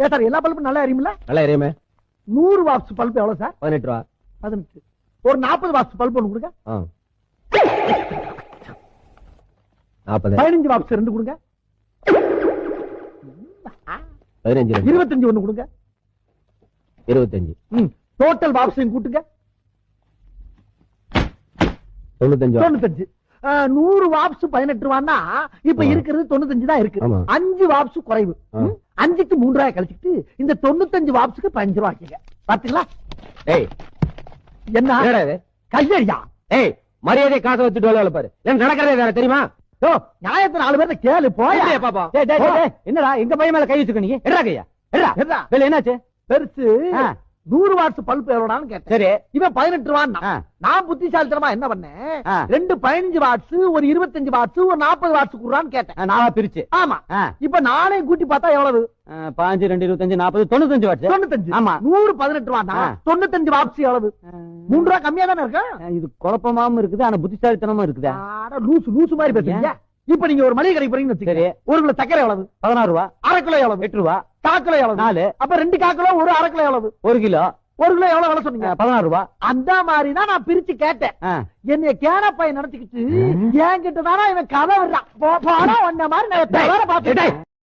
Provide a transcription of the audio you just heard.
ஏ sir எல்லா பல்பும் நல்லா எரியுமில்ல நல்லா எரியுமே. நூறு வாட்ஸ் பல்ப் எவ்வளவு சார்? பதினெட்டு ரூபா. பதினெட்டு. ஒரு நாற்பது வாட்ஸ் பல்ப் ஒன்று கொடுங்க. நாற்பது. பதினஞ்சு வாட்ஸ் ரெண்டு கொடுங்க. பதினஞ்சு. இருபத்தஞ்சு ஒண்ணு கொடுங்க. இருபத்தஞ்சு. டோட்டல் வாட்ஸையும் கூட்டுங்க. தொண்ணூத்தஞ்சு. தொண்ணூத்தஞ்சு. நூறு வாப்ஸ் பதினெட்டு ரூபான்னா இப்ப. இருக்கிறது தொண்ணூத்தஞ்சு தான் இருக்கு. அஞ்சு வாப்ஸ் குறைவு. அஞ்சுக்கு மூன்று ரூபாய் கழிச்சுட்டு இந்த தொண்ணூத்தஞ்சு வாப்ஸுக்கு பதினஞ்சு ரூபாய் ஆக்கிங்க பாத்தீங்களா? ஏய். என்ன? கையடியா? ஏய் மரியாதை காசை வச்சுட்டு வேலை பாரு எனக்கு நடக்கிறதே வேற தெரியுமா? யோ. நியாயத்தை நாலு பேர்த்த கேளு போயா. பாப்பா? என்னடா எங்க பையன் மேல கை வச்சுக்க நீங்க? எடா கையா. எடா என்னாச்சு? பெருசு. நூறு வாட்ஸ் பல்ப் எவ்வளோடான்னு கேட்டேன். சரி. இவன் பதினெட்டு ரூபான்னா ஆ. நான் புத்திசாலித்தனமா என்ன பண்ணேன். ரெண்டு பதினஞ்சு வாட்ஸ் ஒரு இருபத்தஞ்சு வாட்ஸ் ஒரு நாற்பது வாட்ஸ் குடுறான்னு கேட்டேன். நாளா பிரிச்சு. ஆமா. இப்ப நானே கூட்டி பார்த்தா எவ்வளவு? பாஞ்சு ரெண்டு இருபத்தஞ்சு நாற்பது தொண்ணூத்தஞ்சு வாட்ஸ். தொண்ணூத்தஞ்சு. ஆமா. நூறு பதினெட்டு ஆ. தொண்ணூத்தஞ்சு வாட்ஸ் எவ்வளவு? மூன்று ரூபா கம்மியா தானே இருக்கு இது குழப்பமாவும் இருக்குது ஆனா புத்திசாலித்தனமா இருக்குதா? லூசு லூசு மாதிரி பேசுறீங்க. இப்ப நீங்க ஒரு மளிகை கடைக்கு போறீங்கன்னு ஒரு கிலோ சக்கரை எவ்வளவு? பதினாறு ரூபா. அரை கிலோ எவ்வளவு? எட்டு ரூபா. காக்கிலோ எவ்வளவு? நாலு. அப்ப ரெண்டு காக்கிலோ ஒரு அரை கிலோ எவ்வளவு? ஒரு கிலோ. ஒரு கிலோ எவ்வளவு எவ்வளவு சொன்னீங்க? பதினாறு ரூபா. அந்த மாதிரி தான் நான் பிரிச்சு கேட்டேன். என்னைய கேனப்பை நினைச்சுக்கிட்டு என்கிட்ட தானே இவன் கதை விடுறான். போ- போடா, உன்னை மாதிரி நான் பேரை பார்த்துட்டேன்.